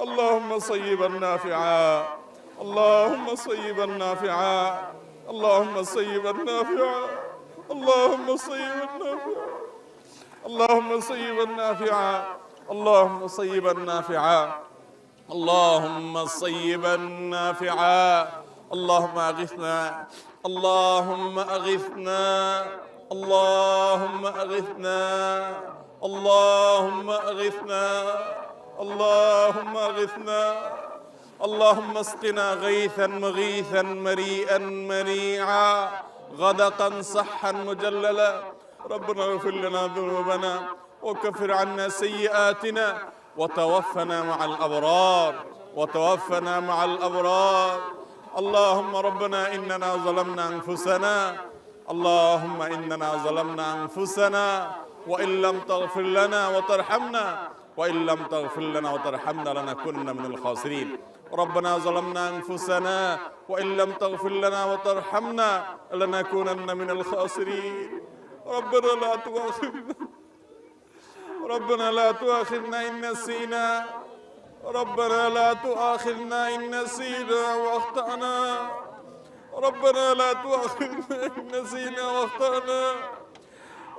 اللهم صيبا نافعا. اللهم صيبا نافعا. اللهم صيبا نافعا. اللهم صيبا نافعا. اللهم صيبا نافعا. اللهم صيبا نافعا. اللهم صيبا نافعا. اللهم أغثنا. اللهم أغثنا. اللهم أغثنا. اللهم أغثنا. اللهم اغثنا اللهم اسقنا غيثا مغيثا مريئا مريعا غدقا صحا مجللا. ربنا اغفر لنا ذنوبنا وكفر عنا سيئاتنا وتوفنا مع الأبرار وتوفنا مع الأبرار. اللهم ربنا إننا ظلمنا أنفسنا اللهم إننا ظلمنا أنفسنا وإن لم تغفر لنا وترحمنا وإن لم تغفر لنا وترحمنا لنكن من الخاسرين. ربنا ظلمنا أنفسنا وإن لم تغفر لنا وترحمنا لنكونن من الخاسرين. ربنا لا تؤاخذنا. ربنا لا تؤاخذنا إن نسينا. ربنا لا تؤاخذنا إن نسينا واخطأنا. ربنا لا تؤاخذنا إن نسينا واخطأنا.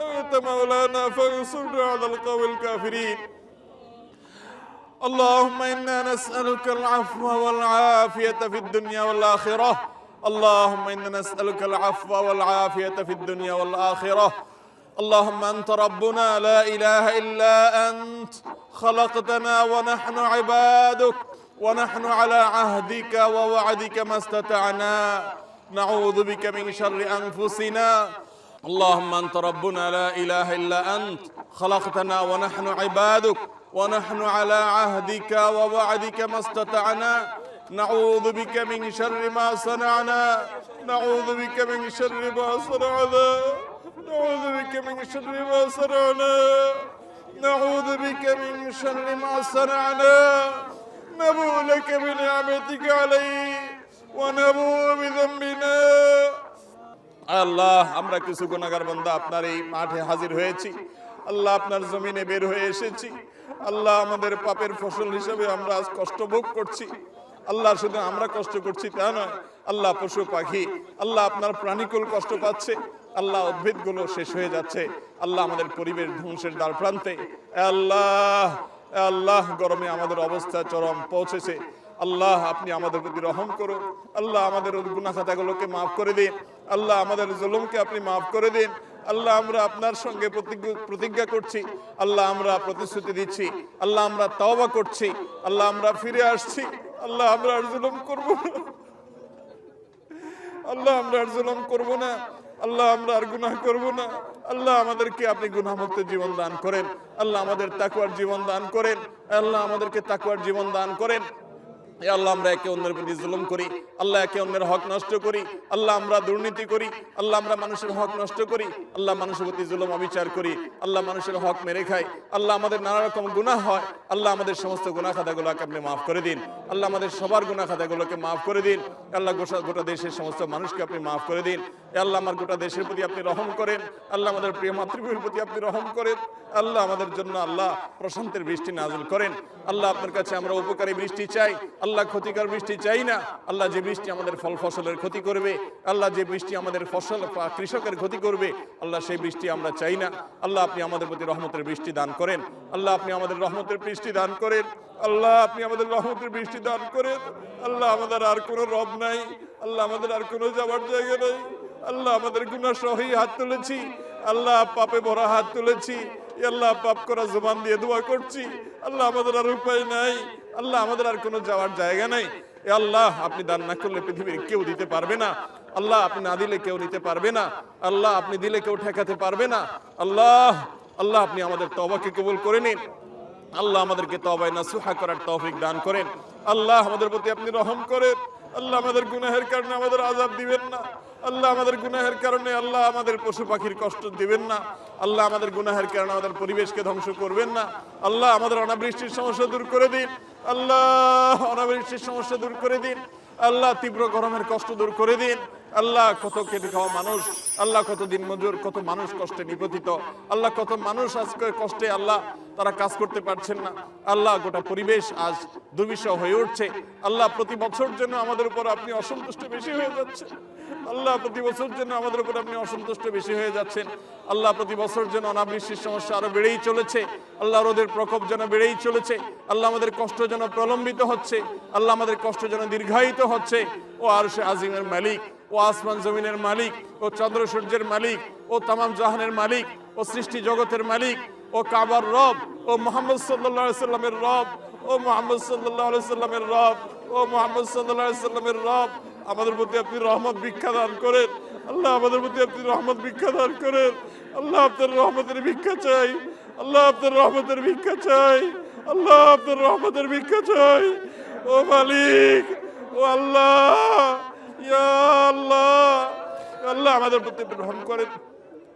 أنت مولانا فانصرنا على القوم الكافرين. اللهم إنا نسألك العفو والعافية في الدنيا والآخرة. اللهم إنا نسألك العفو والعافية في الدنيا والآخرة. اللهم أنت ربنا لا إله إلا أنت. خلقتنا ونحن عبادك. ونحن على عهدك ووعدك ما استطعنا. نعوذ بك من شر أنفسنا. اللهم انت ربنا لا إله إلا أنت خلقتنا ونحن عبادك ونحن على عهدك ووعدك ما استطعنا. نعوذ بك من شر ما صنعنا. نعوذ بك من شر ما صنعنا. نعوذ بك من شر ما صنعنا. نعوذ بك من شر ما صنعنا. نبوء لك بنعمتك علي ونبوء بذنبنا. আল্লাহ, আমরা কিছু গুণাগার বান্দা আপনার এই মাঠে হাজির হয়েছি। আল্লাহ আপনার জমিনে বের হয়ে এসেছি। আল্লাহ আমাদের পাপের ফসল হিসেবে আমরা আজ কষ্ট ভোগ করছি। আল্লাহ শুধু আমরা কষ্ট করছি তা নয়, আল্লাহ পশু পাখি, আল্লাহ আপনার প্রাণীকুল কষ্ট পাচ্ছে, আল্লাহ উদ্ভিদগুলো শেষ হয়ে যাচ্ছে। আল্লাহ আমাদের পরিবেশ ধ্বংসের দ্বার প্রান্তে। আল্লাহ আল্লাহ, গরমে আমাদের অবস্থা চরম পৌঁছেছে। আল্লাহ, আপনি আমাদের প্রতি রহম করুন। আল্লাহ আমাদের গুনাহ খাতাগুলোকে মাফ করে দিন। আল্লাহ আমাদের জুলুমকে আপনি মাফ করে দিন। আল্লাহ আমরা আপনার সঙ্গে প্রতিজ্ঞ- করছি। আল্লাহ আমরা প্রতিশ্রুতি দিচ্ছি। আল্লাহ আমরা তওবা করছি। আল্লাহ আমরা ফিরে আসছি। আল্লাহ আমরা আর জুলুম করব না। আল্লাহ আমরা আর জুলুম করব না। আল্লাহ আমরা আর গুনাহ করব না। আল্লাহ আমাদেরকে আপনি গুনাহমুক্ত জীবন দান করেন। আল্লাহ আমাদের তাকুয়ার জীবন দান করেন। আল্লাহ আমাদেরকে তাকুয়ার জীবন দান করেন। আল্লাহ, আমরা একে অন্যের প্রতি জুলুম করি, আল্লাহ একে অন্যের হক নষ্ট করি, আল্লাহ আমরা দুর্নীতি করি, আল্লাহ আমরা মানুষের হক নষ্ট করি, আল্লাহ মানুষের প্রতি জুলুম অবিচার করি, আল্লাহ মানুষের হক মেরে খাই আল্লাহ আমাদের নানা রকম গুনাহ হয়, আল্লাহ আমাদের সমস্ত গুনাহ খাতাগুলোকে আপনি মাফ করে দিন, আল্লাহ আমাদের সবার গুনাহ খাতাগুলোকে মাফ করে দিন আল্লাহ গোটা গোটা দেশের সমস্ত মানুষকে আপনি মাফ করে দিন আল্লাহ আমার গোটা দেশের প্রতি আপনি রহম করেন, আল্লাহ আমাদের প্রিয় মাতৃভূমির প্রতি আপনি রহম করেন, আল্লাহ আমাদের জন্য আল্লাহ প্রশান্তের বৃষ্টি নাজিল করেন, আল্লাহ আপনার কাছে আমরা উপকারী বৃষ্টি চাই আল্লাহ ক্ষতিকর বৃষ্টি চাই না। আল্লাহ যে বৃষ্টি আমাদের ফল ফসলের ক্ষতি করবে, আল্লাহ যে বৃষ্টি আমাদের ফসল কৃষকের ক্ষতি করবে, আল্লাহ সেই বৃষ্টি আমরা চাই না। আল্লাহ আপনি আমাদের প্রতি রহমতের বৃষ্টি দান করেন। আল্লাহ আপনি আমাদের রহমতের বৃষ্টি দান করেন। আল্লাহ আপনি আমাদের রহমতের বৃষ্টি দান করেন। আল্লাহ আমাদের আর কোনো রব নাই। আল্লাহ আমাদের আর কোনো যাওয়ার জায়গা নেই। আল্লাহ আমাদের গুনাহ সহি হাত তুলেছি। আল্লাহ পাপে ভরা হাত তুলেছি। আল্লাহ পাপ করা জবান দিয়ে দোয়া করছি। আল্লাহ আমাদের আর উপায় নাই। আল্লাহ আমাদের আর কোনো যাওয়ার জায়গা নাই। এ আল্লাহ, আপনি দান না করলে পৃথিবীর কেউ দিতে পারবে না। আল্লাহ, আপনি না দিলে কেউ নিতে পারবে না। আল্লাহ, আপনি দিলে কেউ ঠেকাতে পারবে না। আল্লাহ আল্লাহ, আপনি আমাদের তবাকে কবুল করে নিন। আল্লাহ আমাদেরকে তবায় নাসুহা করার তৌফিক দান করেন। আল্লাহ আমাদের প্রতি আপনি রহম করেন। আল্লাহ আমাদের গুনাহের কারণে আমাদের আজাব দিবেন না। আল্লাহ আমাদের গুনাহের কারণে আল্লাহ আমাদের পশু পাখির কষ্ট দিবেন না। আল্লাহ আমাদের গুনাহের কারণে আমাদের পরিবেশকে ধ্বংস করবেন না। আল্লাহ আমাদের অনাবৃষ্টির সমস্যা দূর করে দিন। আল্লাহ অনাবৃষ্টির সমস্যা দূর করে দিন। আল্লাহ তীব্র গরমের কষ্ট দূর করে দিন। আল্লাহ কত কেটে খাওয়া মানুষ, আল্লাহ কত দিন মজুর কত মানুষ কষ্টে নিপতিত, আল্লাহ কত মানুষ আজকে কষ্টে আল্লাহ তারা কাজ করতে পারছেন না। আল্লাহ গোটা পরিবেশ আজ দুর্বিষহ হয়ে উঠছে। আল্লাহ প্রতি বছর জন্য আমাদের উপর আপনি অসন্তুষ্ট বেশি হয়ে যাচ্ছে আল্লাহ প্রতি বছর জন্য আমাদের উপর আপনি অসন্তুষ্ট বেশি হয়ে যাচ্ছেন। আল্লাহ প্রতি বছর যেন অনাবৃষ্টির সমস্যা আরও বেড়েই চলেছে। আল্লাহ রোদের প্রকোপ যেন বেড়েই চলেছে। আল্লাহ আমাদের কষ্ট যেন প্রলম্বিত হচ্ছে। আল্লাহ আমাদের কষ্ট যেন দীর্ঘায়িত হচ্ছে। ও আর সে আজিমের মালিক। ও আসমান জমিনের মালিক, ও চন্দ্র সূর্যের মালিক, ও তামাম জাহানের মালিক, ও সৃষ্টি জগতের মালিক, ও কাবার রব, ও মোহাম্মদ সাল্লাহ সাল্লামের রব, ও মোহাম্মদ সাল্লাহ সাল্লামের রব, ও মোহাম্মদ সাল্লাহ সাল্লামের রব। আমাদের প্রতি আপনি রহমত ভিক্ষা দান করেন। আল্লাহ আমাদের প্রতি আপনি রহমত ভিক্ষা দান করেন। আল্লাহ আপনার রহমতের ভিক্ষা চাই। আল্লাহ আপনার রহমতের ভিক্ষা চাই। আল্লাহ আপনার রহমতের ভিক্ষা চাই। ও মালিক, ও আল্লাহ আল্লাহ আল্লাহ আমাদের প্রতি রহম করেন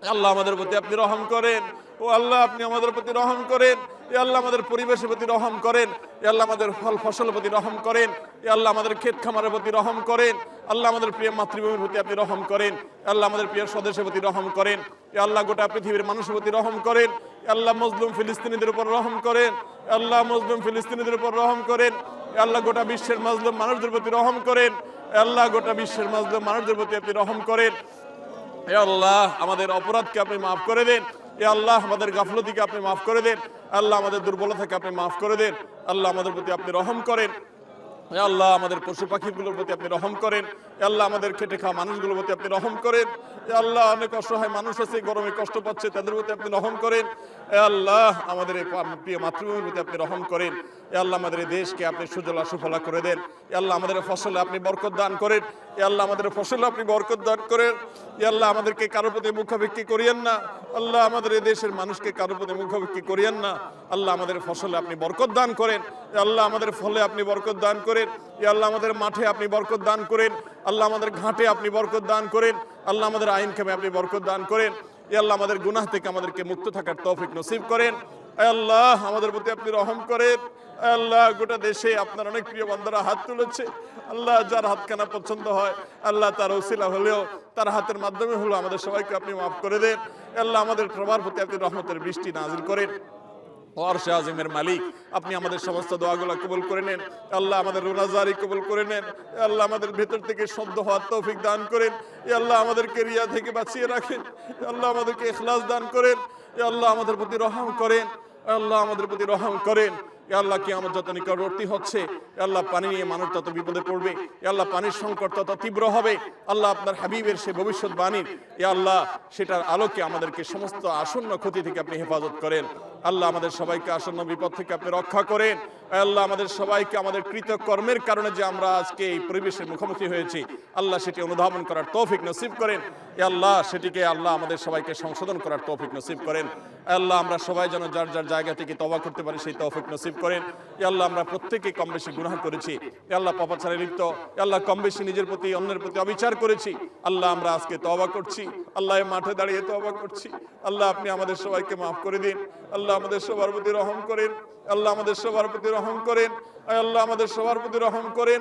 আল্লাহ আমাদের প্রতি আপনি রহম করেন ও আল্লাহ আপনি আমাদের প্রতি রহম করেন এ আল্লাহ আমাদের পরিবেশের প্রতি রহম করেন এ আল্লাহ আমাদের ফল ফসলের প্রতি রহম করেন এ আল্লাহ আমাদের ক্ষেত খামারের প্রতি রহম করেন আল্লাহ আমাদের প্রিয় মাতৃভূমির প্রতি আপনি রহম করেন আল্লাহ আমাদের প্রিয় স্বদেশের প্রতি রহম করেন এ আল্লাহ গোটা পৃথিবীর মানুষের প্রতি রহম করেন আল্লাহ মজলুম ফিলিস্তিনিদের উপর রহম করেন আল্লাহ মজলুম ফিলিস্তিনিদের উপর রহম করেন আল্লাহ গোটা বিশ্বের মজলুম মানুষদের প্রতি রহম করেন আল্লাহ গোটা বিশ্বের মজলুম মানুষদের প্রতি আপনি রহম করেন। এ আল্লাহ, আমাদের অপরাধকে আপনি মাফ করে দেন। এ আল্লাহ, আমাদের গাফলতিকে আপনি মাফ করে দেন। আল্লাহ, আমাদের দুর্বলতাকে আপনি মাফ করে দেন। আল্লাহ, আমাদের প্রতি আপনি রহম করেন। আল্লাহ, আমাদের পশু পাখিগুলোর প্রতি আপনি রহম করেন। আল্লাহ, আমাদের খেটে খাওয়া মানুষগুলোর প্রতি আপনি রহম করেন। এ আল্লাহ, অনেক অসহায় মানুষ আছে, গরমে কষ্ট পাচ্ছে, তাদের প্রতি আপনি রহম করেন। এ আল্লাহ আমাদের প্রিয় মাতৃভূমির প্রতি আপনি রহম করেন এ আল্লাহ আমাদের দেশকে আপনি সুজলা সুফলা করে দেন এ আল্লাহ আমাদের ফসলে আপনি বরকত দান করেন এ আল্লাহ আমাদের ফসলে আপনি বরকত দান করেন এ আল্লাহ আমাদেরকে কারোর প্রতি মুখাভিক্ষি করিয়েন না আল্লাহ আমাদের এই দেশের মানুষকে কারোর প্রতি মুখাভিক্ষি করিয়েন না আল্লাহ আমাদের ফসলে আপনি বরকত দান করেন এ আল্লাহ আমাদের ফলে আপনি বরকত দান করেন এ আল্লাহ আমাদের মাঠে আপনি বরকত দান করেন আল্লাহ আমাদের ঘাটে আপনি বরকত দান করেন আল্লাহ আমাদের আইন কামে আপনি বরকত দান করেন এ আল্লাহ আমাদের গুনাহ থেকে আমাদেরকে মুক্ত থাকার তৌফিক নসিব করেন। আল্লাহ আমাদের প্রতি আপনি রহম করেন। আল্লাহ গোটা দেশে আপনার অনেক প্রিয় বান্দারা হাত তুলেছে। আল্লাহ যার হাতখানা পছন্দ হয়, আল্লাহ তার ওসিলা হলেও, তার হাতের মাধ্যমে হলেও আমাদের সবাইকে আপনি মাফ করে দেন। আল্লাহ আমাদের সবার প্রতি আপনি রহমতের বৃষ্টি নাজিল করেন। অর্শে আজিমের মালিক, আপনি আমাদের সমস্ত দোয়াগুলো কবুল করে নেন। আল্লাহ আমাদের রোনাজারি কবুল করে নেন। আল্লাহ আমাদের ভেতর থেকে শব্দ হওয়ার তৌফিক দান করেন। আল্লাহ আমাদেরকে রিয়া থেকে বাঁচিয়ে রাখেন। আল্লাহ আমাদেরকে এখলাস দান করেন। আল্লাহ আমাদের প্রতি রহম করেন। আল্লাহ আমাদের প্রতি রহম করেন। আল্লাহ কি আমার যত নিকটবর্তী হচ্ছে আল্লাহ পানি নিয়ে মানুষ তত বিপদে পড়বে আল্লাহ পানির সংকট তত তীব্র হবে, আল্লাহ আপনার হাবিবের সে ভবিষ্যৎবাণীর এ আল্লাহ সেটার আলোকে আমাদেরকে সমস্ত আসন্ন ক্ষতি থেকে আপনি হেফাজত করেন, আল্লাহ আমাদের সবাইকে আসন্ন বিপদ থেকে আপনি রক্ষা করেন আল্লাহ আমাদের সবাইকে আমাদের কৃত কর্মের কারণে যে আমরা আজকে এই পরিবেশের মুখোমুখি হয়েছি, আল্লাহ সেটি অনুধাবন করার তৌফিক নসিব করেন, এ আল্লাহ সেটিকে আল্লাহ আমাদের সবাইকে সংশোধন করার তৌফিক নসিব করেন আল্লাহ আমরা সবাই যেন যার যার জায়গা থেকে তবা করতে পারি, সেই তৌফিক নসিব করেন। এ আল্লাহ আমরা প্রত্যেকে কম বেশি গুনাহ করেছি। এ আল্লাহ পাপাচারে লিপ্ত। আল্লাহ কম বেশি নিজের প্রতি, অন্যের প্রতি অবিচার করেছি। আল্লাহ আমরা আজকে তবা করছি। আল্লাহ মাঠে দাঁড়িয়ে তবা করছি। আল্লাহ আপনি আমাদের সবাইকে মাফ করে দিন। আল্লাহ আমাদের সবার প্রতি রহম করেন। আল্লাহ আমাদের সবার প্রতি রহম করেন। আল্লাহ আমাদের সবার প্রতি রহম করেন।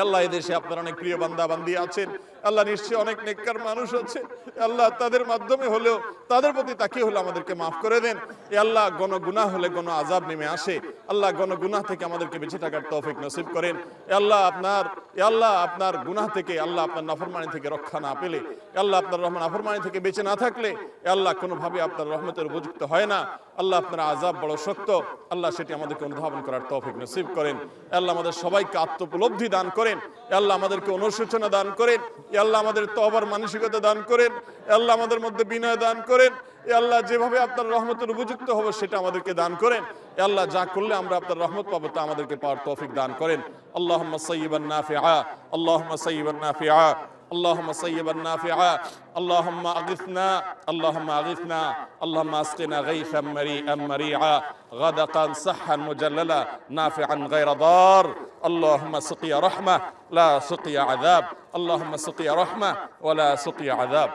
আল্লাহ এই দেশে আপনার অনেক প্রিয় বান্দা বান্দি আছেন। আল্লাহ নিশ্চয়ই অনেক নেককার মানুষ আছে। আল্লাহ তাদের মাধ্যমে হলেও তাদের প্রতি তাকিয়ে হলে আমাদেরকে মাফ করে দেন। এ আল্লাহ গণ হলে গণ আজাব নেমে আসে। আল্লাহ গণ থেকে আমাদেরকে বেঁচে থাকার তৌফিক নসিব করেন। এ আল্লাহ আপনার, এ আল্লাহ আপনার গুনাহ থেকে আল্লাহ আপনার নাফরমানি থেকে রক্ষা না পেলে আল্লাহ আপনার রহমান নাফরমানি থেকে বেঁচে না থাকলে, এ আল্লাহ কোনোভাবে আপনার রহমতের উপযুক্ত হয় না। আল্লাহ আপনার আজাব বড় শক্ত আল্লাহ সেটি আমাদেরকে অনুধাবন করার তৌফিক নসিব করেন। আল্লাহ আমাদের সবাইকে আত্মোপলব্ধি দান করেন। আল্লাহ আমাদেরকে অনুশোচনা দান করেন। আল্লাহ আমাদের তবার মানসিকতা দান করেন আল্লাহ আমাদের মধ্যে বিনয় দান করেন আল্লাহ যেভাবে আপনার রহমতের উপযুক্ত হবে সেটা আমাদেরকে দান করেন আল্লাহ যা করলে আমরা আপনার রহমত পাবো তা আমাদেরকে পাওয়ার তৌফিক দান করেন। আল্লাহ সৈয়বান নাফিআ আল্লাহ সৈয়বান নাফিআ। اللهم صيبا نافعا اللهم أغثنا اللهم أغثنا اللهم أسقنا غيثا مريئا مريعا غدقا صحا مجللا نافعا غير ضار. اللهم سقي رحمة لا سقي عذاب. اللهم سقي رحمة ولا سقي عذاب.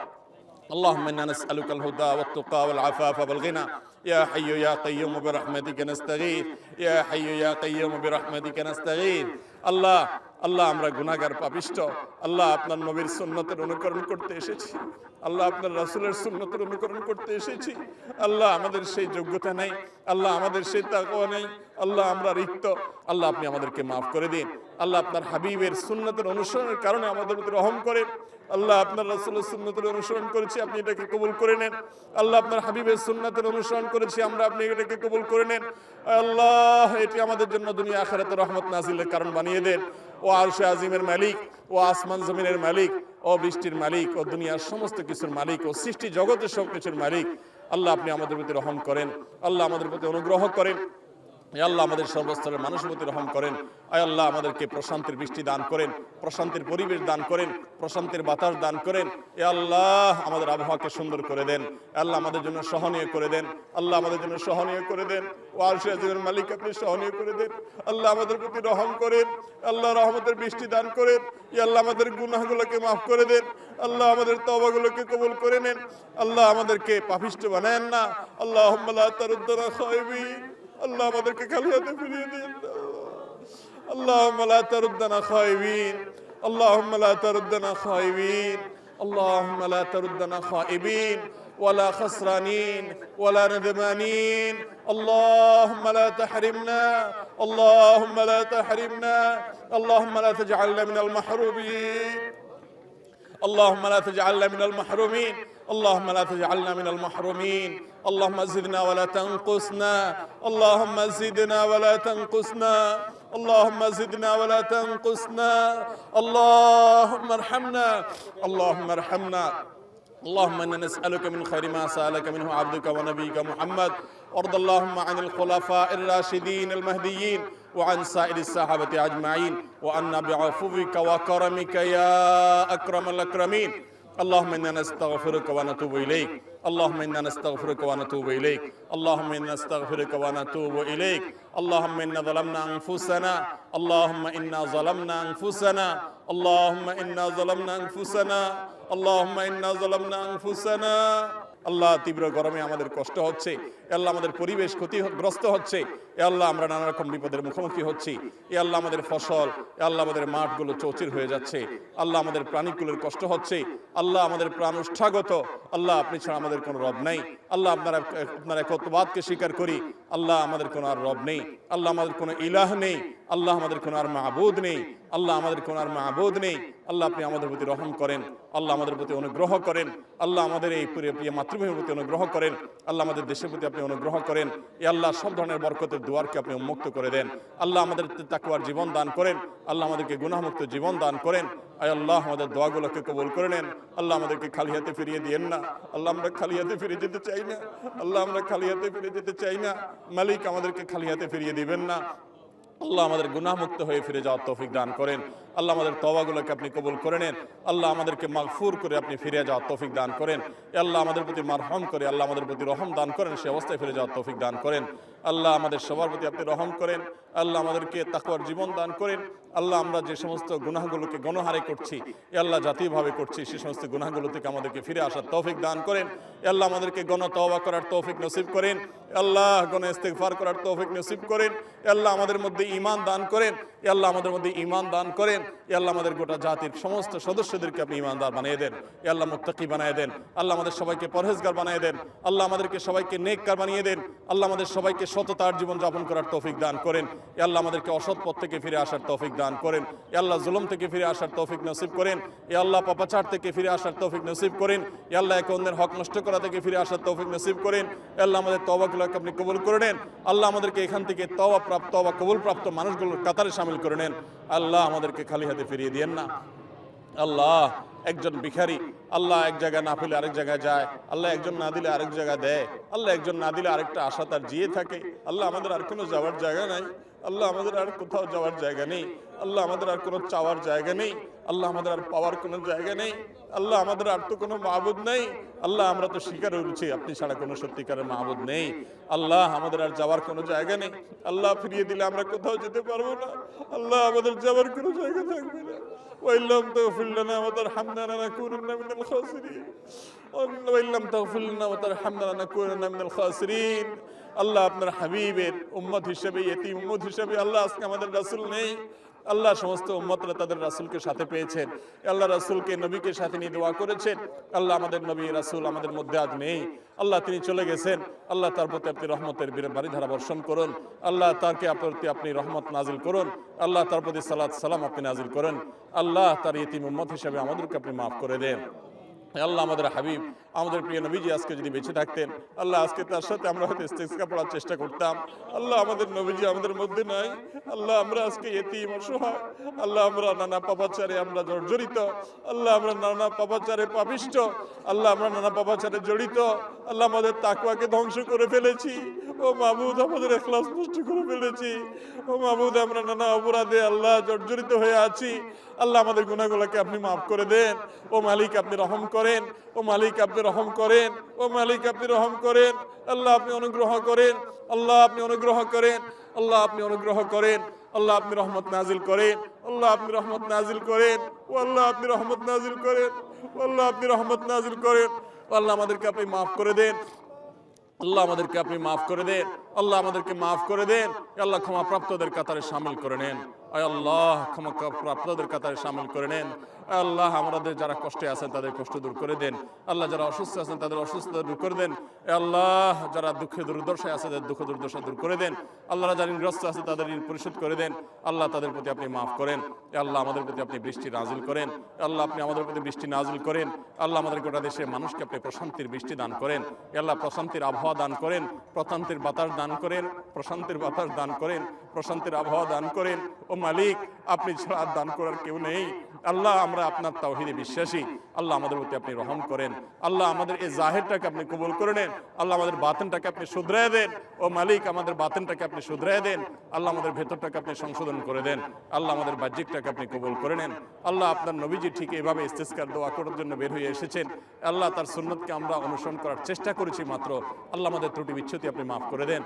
اللهم إنا نسألك الهدى والتقى والعفاف والغنى. يا حي يا قيوم برحمتك نستغيث. يا حي يا قيوم برحمتك نستغيث. الله আল্লাহ, আমরা গুনাহগার পাপিষ্ট আল্লাহ, আপনার নবীর সুন্নতের অনুকরণ করতে এসেছি। আল্লাহ, আপনার রাসূলের সুন্নতের অনুকরণ করতে এসেছি। আল্লাহ, আমাদের সেই যোগ্যতা নেই। আল্লাহ, আমাদের সেই তাকওয়া নেই। আল্লাহ, আমরা রিক্ত। আল্লাহ, আপনি আমাদেরকে মাফ করে দিন। আল্লাহ, আপনার হাবিবের সুন্নতের অনুসরণের কারণে আমাদের প্রতি রহম করেন। আল্লাহ, আপনার রাসূলের সুন্নতের অনুসরণ করেছি, আপনি এটাকে কবুল করে নেন। আল্লাহ, আপনার হাবিবের সুন্নতের অনুসরণ করেছি, আমরা আপনি এটাকে কবুল করে নেন। আল্লাহ, এটি আমাদের জন্য দুনিয়া আখেরাতে রহমত নাজিলের কারণ বানিয়ে দেন। ও আরশে আজিমের মালিক, ও আসমান জমিনের মালিক, ও বৃষ্টির মালিক, ও দুনিয়ার সমস্ত কিছুর মালিক, ও সৃষ্টি জগতের সব কিছুর মালিক। আল্লাহ আপনি আমাদের প্রতি রহম করেন, আল্লাহ আমাদের প্রতি অনুগ্রহ করেন। আল্লাহ আমাদের সর্বস্তরের মানুষের প্রতি রহম করেন আয় আল্লাহ আমাদেরকে প্রশান্তির বৃষ্টি দান করেন প্রশান্তির পরিবেশ দান করেন প্রশান্তির বাতাস দান করেন এ আল্লাহ আমাদের আবহাওয়াকে সুন্দর করে দেন আল্লাহ আমাদের জন্য সহনীয় করে দেন আল্লাহ আমাদের জন্য সহনীয় করে দেন ও আজিমের মালিক আপনি সহনীয় করে দেন আল্লাহ আমাদের প্রতি রহম করেন আল্লাহ রহমতের বৃষ্টি দান করেন ই আল্লাহ আমাদের গুনাহগুলোকে মাফ করে দেন আল্লাহ আমাদের তবাগুলোকে কবুল করে নেন আল্লাহ আমাদেরকে পাপিষ্ট বানায়েন না আল্লাহ তারুদ্দারা খাইবিন আল্লাহ আমাদেরকে খালি হাতে ফিরিয়ে দিন اللهم لا تردنا خائبين اللهم لا تردنا خائبين اللهم لا تردنا خائبين ولا خسرانين ولا ندمانين اللهم لا تحرمنا اللهم لا تحرمنا اللهم لا تجعلنا من المحرومين اللهم لا تجعلنا من المحرومين اللهم لا تجعلنا من المحرومين. اللهم زدنا ولا تنقصنا. اللهم زدنا ولا تنقصنا. اللهم زدنا ولا تنقصنا. اللهم ارحمنا. اللهم ارحمنا. اللهم إنا نسألك من خير ما سألك منه عبدك ونبيك محمد. وارض اللهم عن الخلفاء الراشدين المهديين وعن سائر الصحابة أجمعين. وعنا بعفوك وكرمك يا أكرم الأكرمين. اللهم إنا نستغفرك ونتوب إليك. اللهم إنا نستغفرك ونتوب إليك. اللهم إنا نستغفرك ونتوب إليك. اللهم إنا ظلمنا أنفسنا. اللهم إنا ظلمنا أنفسنا. اللهم إنا ظلمنا أنفسنا. اللهم إنا ظلمنا أنفسنا. আল্লাহ তীব্র গরমে আমাদের কষ্ট হচ্ছে আল্লাহ আমাদের পরিবেশ ক্ষতিগ্রস্ত হচ্ছে, এ আল্লাহ আমরা নানা রকম বিপদের মুখোমুখি হচ্ছি, এ আল্লাহ আমাদের ফসল, এ আল্লাহ আমাদের মাঠগুলো চৌচির হয়ে যাচ্ছে, আল্লাহ আমাদের প্রাণীগুলোর কষ্ট হচ্ছে, আল্লাহ আমাদের প্রাণ উষ্ঠাগত আল্লাহ আপনি ছাড়া আমাদের কোনো রব নাই। আল্লাহ আপনার আপনার একত্ববাদকে স্বীকার করি? আল্লাহ আমাদের কোনো আর রব নেই, আল্লাহ আমাদের কোনো ইলাহ নেই, আল্লাহ আমাদের কোনো আর মাহবুদ নেই, আল্লাহ আমাদের কোনো আর মাহবুদ নেই, আল্লাহ আপনি আমাদের প্রতি রহম করেন, আল্লাহ আমাদের প্রতি অনুগ্রহ করেন, আল্লাহ আমাদের এই প্রিয় মাতৃভূমির প্রতি অনুগ্রহ করেন, আল্লাহ আমাদের দেশের প্রতি আপনি অনুগ্রহ করেন, এ আল্লাহ সব ধরনের বরকতের দুয়ারকে আপনি উন্মুক্ত করে দেন, আল্লাহ আমাদের তাকুয়ার জীবন দান করেন, আল্লাহ আমাদেরকে গুনাহমুক্ত জীবন দান করেন আয় আল্লাহ, আমাদের দোয়াগুলোকে কবুল করে নেন। আল্লাহ আমাদেরকে খালি হাতে ফিরিয়ে দিয়েন না। আল্লাহ আমরা খালি হাতে ফিরে যেতে চাই না। আল্লাহ আমরা খালি হাতে ফিরে যেতে চাই না। মালিক আমাদেরকে খালি হাতে ফিরিয়ে দিবেন না। আল্লাহ আমাদের গুনাহমুক্ত হয়ে ফিরে যাওয়ার তৌফিক দান করেন। আল্লাহ আমাদের তবাগুলোকে আপনি কবুল করে নেন। আল্লাহ আমাদেরকে মাগফুর করে আপনি ফিরে যাওয়ার তৌফিক দান করেন। আল্লাহ আমাদের প্রতি মারহম করে, আল্লাহ আমাদের প্রতি রহম দান করেন, সে অবস্থায় ফিরে যাওয়ার তৌফিক দান করেন। আল্লাহ আমাদের সবার প্রতি আপনি রহম করেন। আল্লাহ আমাদেরকে তাকুয়ার জীবন দান করেন। আল্লাহ আমরা যে সমস্ত গুনাহগুলোকে গণহারে করছি, এ আল্লাহ জাতীয়ভাবে করছি, সে সমস্ত গুনাহগুলো থেকে আমাদেরকে ফিরে আসার তৌফিক দান করেন। এ আল্লাহ আমাদেরকে গণ তওবা করার তৌফিক নসিব করেন। আল্লাহ গণ ইস্তেগফার করার তৌফিক নসিব করেন। আল্লাহ আমাদের মধ্যে ঈমান দান করেন। আল্লাহ আমাদের মধ্যে ঈমান দান করেন। আল্লাহ আমাদের গোটা জাতির সমস্ত সদস্যদেরকে আপনি ঈমানদার বানিয়ে দেন। আল্লাহ মুত্তাকি বানিয়ে দেন। আল্লাহ আমাদের সবাইকে পরহেজগার বানিয়ে দেন। আল্লাহ আমাদেরকে সবাইকে নেককার বানিয়ে দেন। আল্লাহ আমাদের সবাইকে সততার জীবন যাপন করার তৌফিক দান করেন। আল্লাহ আমাদেরকে অসৎ পথ থেকে ফিরে আসার তৌফিক দান করেন। আল্লাহ জুলুম থেকে ফিরে আসার তৌফিক নসিব করেন। এ আল্লাহ পাপাচার থেকে ফিরে আসার তৌফিক নসিব করেন। আল্লাহ এক অন্যের হক নষ্ট করা থেকে ফিরে আসার তৌফিক নসিব করেন। আল্লাহ আমাদের তবাগুলোকে আপনি কবুল করে নেন। আল্লাহ আমাদেরকে এখান থেকে তবা প্রাপ্ত বা কবুল প্রাপ্ত মানুষগুলোর কাতারে সামিল করে নেন। আল্লাহ আমাদেরকে খালি হাতে ফিরিয়ে দিয়েন না। আল্লাহ একজন ভিখারি, আল্লাহ এক জায়গায় না পেলে আরেক জায়গায় যায়। আল্লাহ একজন না দিলে আরেক জায়গায় দেয়। আল্লাহ একজন না দিলে আরেকটা আশা তার জিয়ে থাকে। আল্লাহ আমাদের আর কোনো যাওয়ার জায়গা নাই। আল্লাহ আমাদের আর কোথাও যাওয়ার জায়গা নেই আল্লাহ আমাদের আর কোনো চাওয়ার জায়গা নেই আল্লাহ আমাদের আর পাওয়ার কোনো জায়গা নেই আল্লাহ আমাদের আর তো কোনো মাহবুদ নেই আল্লাহ আমরা তো স্বীকার হয়েছি আপনি ছাড়া কোনো সত্যিকারের মাহবুদ নেই আল্লাহ আমাদের আর যাওয়ার কোনো জায়গা নেই আল্লাহ ফিরিয়ে দিলে আমরা কোথাও যেতে পারবো না আল্লাহ আমাদের যাওয়ার কোনো জায়গা থাকবে না وإن لم تغفر لنا وترحمنا لنكونن من الخاسرين وإن لم تغفر لنا وترحمنا لنكونن من الخاسرين আল্লাহ আপনার হাবিবের উম্মত হিসেবে এতিম উম্মত হিসেবে, আল্লাহ আজকে আমাদের রাসূল নেই। আল্লাহ সমস্ত উম্মতরা তাদের রাসূলকে সাথে পেয়েছেন। আল্লাহ রাসূলকে, নবীকে সাথে নিয়ে দোয়া করেছেন। আল্লাহ আমাদের নবী, রাসূল আমাদের মধ্যে আজ নেই। আল্লাহ তিনি চলে গেছেন। আল্লাহ তার প্রতি আপনি রহমতের বাড়ি ধারা বর্ষণ করুন। আল্লাহ তারকে প্রতি আপনি রহমত নাজিল করুন। আল্লাহ তার প্রতি সালাত সালাম আপনি নাজিল করেন। আল্লাহ তার ইতিম উম্মত হিসেবে আমাদেরকে আপনি মাফ করে দেন। আল্লাহ আমাদের হাবিব আমাদের প্রিয় নবীজি আজকে যদি বেঁচে থাকতেন, আল্লাহ আজকে তার সাথে আমরা হয়তো ইস্তেস্কা পড়ার চেষ্টা করতাম। আল্লাহ আমাদের নবীজি আমাদের মধ্যে নাই। আল্লাহ আমরা আজকে এতিম অসহায়। আল্লাহ আমরা নানা পাপাচারে আমরা জর্জরিত। আল্লাহ আমরা নানা পাপাচারে পাপিষ্ট। আল্লাহ আমরা নানা পাপাচারে জড়িত। আল্লাহ আমাদের তাকুয়াকে ধ্বংস করে ফেলেছি। ও মাহমুদ, আমাদের এখলাস নষ্ট করে ফেলেছি। ও মাহবুদ আমরা নানা অপরাধে আল্লাহ জর্জরিত হয়ে আছি। আল্লাহ আমাদের গুণাগুলোকে আপনি মাফ করে দেন। ও মালিক, আপনি রহম করেন। ও মালিক, আপনি রহম করেন, ও মালিক আপনি রহম করেন, আল্লাহ আপনি অনুগ্রহ করেন, আল্লাহ আপনি অনুগ্রহ করেন, আল্লাহ আপনি অনুগ্রহ করেন, আল্লাহ আপনি রহমত নাজিল করেন, আল্লাহ আপনি রহমত নাজিল করেন, ও আল্লাহ আপনি রহমত নাজিল করেন আল্লাহ আপনি রহমত নাজিল করেন আল্লাহ আমাদেরকে আপনি মাফ করে দেন, আল্লাহ আমাদেরকে আপনি মাফ করে দেন। আল্লাহ আমাদেরকে মাফ করে দেন। আল্লাহ ক্ষমা প্রাপ্তদের কাতারে সামিল করে নেন। আয় আল্লাহ ক্ষমা প্রাপ্তদের কাতারে সামিল করে নেন। আল্লাহ আমাদের যারা কষ্টে আছেন তাদের কষ্ট দূর করে দেন। আল্লাহ যারা অসুস্থ আছেন তাদের অসুস্থতা দূর করে দেন। আল্লাহ যারা দুঃখে দুর্দশায় আছে তাদের দুঃখ দুর্দশা দূর করে দেন। আল্লাহ যারা ঋণগ্রস্ত আছে তাদের ঋণ পরিশোধ করে দেন। আল্লাহ তাদের প্রতি আপনি মাফ করেন। আল্লাহ আমাদের প্রতি আপনি বৃষ্টি নাজিল করেন। আল্লাহ আপনি আমাদের প্রতি বৃষ্টি নাজিল করেন। আল্লাহ আমাদের গোটা দেশের মানুষকে আপনি প্রশান্তির বৃষ্টি দান করেন। আল্লাহ প্রশান্তির আবহাওয়া দান করেন। প্রশান্তির বাতাস দান করেন, প্রশান্তির বাতাস দান করেন, প্রশান্তির আবহাওয়া দান করেন। ও মালিক, আপনি ছাড়া দান করার কেউ নেই। আল্লাহ, আমরা আপনার তাওহিদে বিশ্বাসী। আল্লাহ আমাদের প্রতি আপনি রহম করেন। আল্লাহ আমাদের এই জাহেরটাকে আপনি কবুল করে নেন। আল্লাহ আমাদের বাতেনটাকে আপনি শুধরায় দেন। ও মালিক, আমাদের বাতেনটাকে আপনি শুধরায় দেন। আল্লাহ আমাদের ভেতরটাকে আপনি সংশোধন করে দেন। আল্লাহ আমাদের বাহ্যিকটাকে আপনি কবুল করে নেন। আল্লাহ আপনার নবীজি ঠিক এভাবে ইস্তেস্কার, দোয়া করার জন্য বের হয়ে এসেছেন। আল্লাহ তার সুন্নতকে আমরা অনুসরণ করার চেষ্টা করেছি মাত্র। আল্লাহ আমাদের ত্রুটি বিচ্ছুতি আপনি মাফ করে দেন।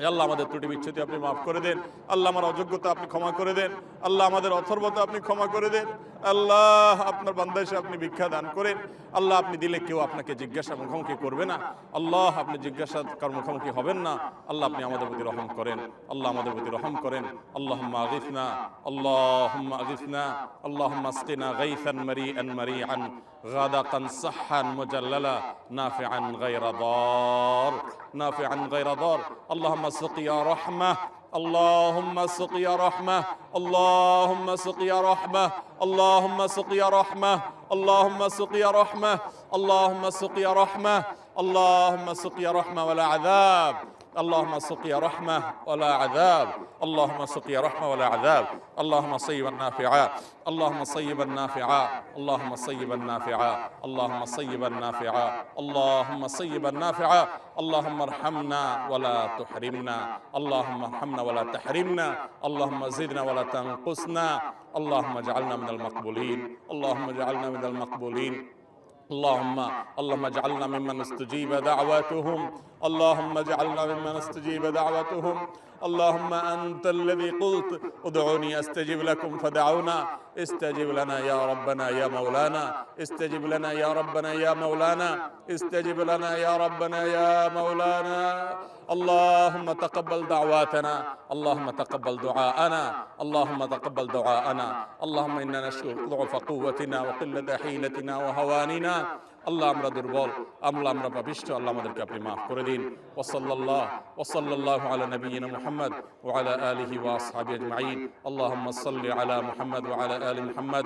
আল্লাহ আমাদের ত্রুটি বিচ্ছুতি আপনি মাফ করে দেন আল্লাহ আমার অযোগ্যতা আপনি ক্ষমা করে দেন আল্লাহ আমাদের অথর্বতা আপনি ক্ষমা করে দেন আল্লাহ আপনার বান্দাসে আপনি ভিক্ষা দান করেন আল্লাহ আপনি দিলে কেউ আপনাকে জিজ্ঞাসা মুখোমুখি করবে না আল্লাহ আপনি জিজ্ঞাসা মুখোমুখি হবেন না আল্লাহ আপনি আমাদের প্রতি রহম করেন আল্লাহ আমাদের প্রতি রহম করেন আল্লাহ আগিফনা আল্লাহ আগিফনা আল্লাহ আসকিনা গাইফান মারিআন মারিআন غدقا صحا مجللا نافعا غير ضار نافعا غير ضار. اللهم سقيا رحمة. اللهم سقيا رحمة. اللهم سقيا رحمة. اللهم سقيا رحمة. اللهم سقيا رحمة. اللهم سقيا رحمة. اللهم سقيا رحمة. ولا عذاب. اللهم سقيا رحمة ولا عذاب. اللهم سقيا رحمة ولا عذاب. اللهم صيبا نافعا. اللهم صيبا نافعا. اللهم صيبا نافعا. اللهم صيبا نافعا. اللهم صيبا نافعا. اللهم ارحمنا ولا تحرمنا. اللهم ارحمنا ولا تحرمنا. اللهم زدنا ولا تنقصنا. اللهم اجعلنا من المقبولين. اللهم اجعلنا من المقبولين. اللهم اللهم اجعلنا ممن استجيب دعواتهم. اللهم اجعلنا ممن استجيب دعوتهم. اللهم أنت الذي قلت ادعوني أستجب لكم فدعونا. استجب لنا يا ربنا يا مولانا. استجب لنا يا ربنا يا مولانا. استجب لنا يا ربنا يا مولانا. اللهم تقبل دعواتنا. اللهم تقبل دعاءنا. اللهم تقبل دعاءنا. اللهم إنا نشكو ضعف قوتنا وقلة حيلتنا وهواننا. আল্লাহ আমরা দুর্বল আল্লাহ আমরা পাপিষ্ট, আল্লাহ আমাদেরকে আপনি মাফ করে দিন। ওসল্লাহ ওসল্লাহ আলা নবীন মোহাম্মদ ওয়ালা আলহি ওয়াসহাবি আজমাইন। আল্লাহ সাল্লি আলা মোহাম্মদ ওয়ালা আলী মোহাম্মদ।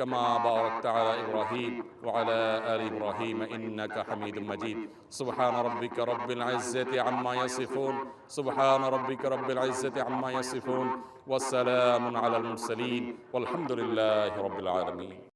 كما باركت على إبراهيم وعلى آل إبراهيم إنك حميد مجيد. سبحان ربك رب العزة عما يصفون. سبحان ربك رب العزة عما يصفون. والسلام على المرسلين. والحمد لله رب العالمين.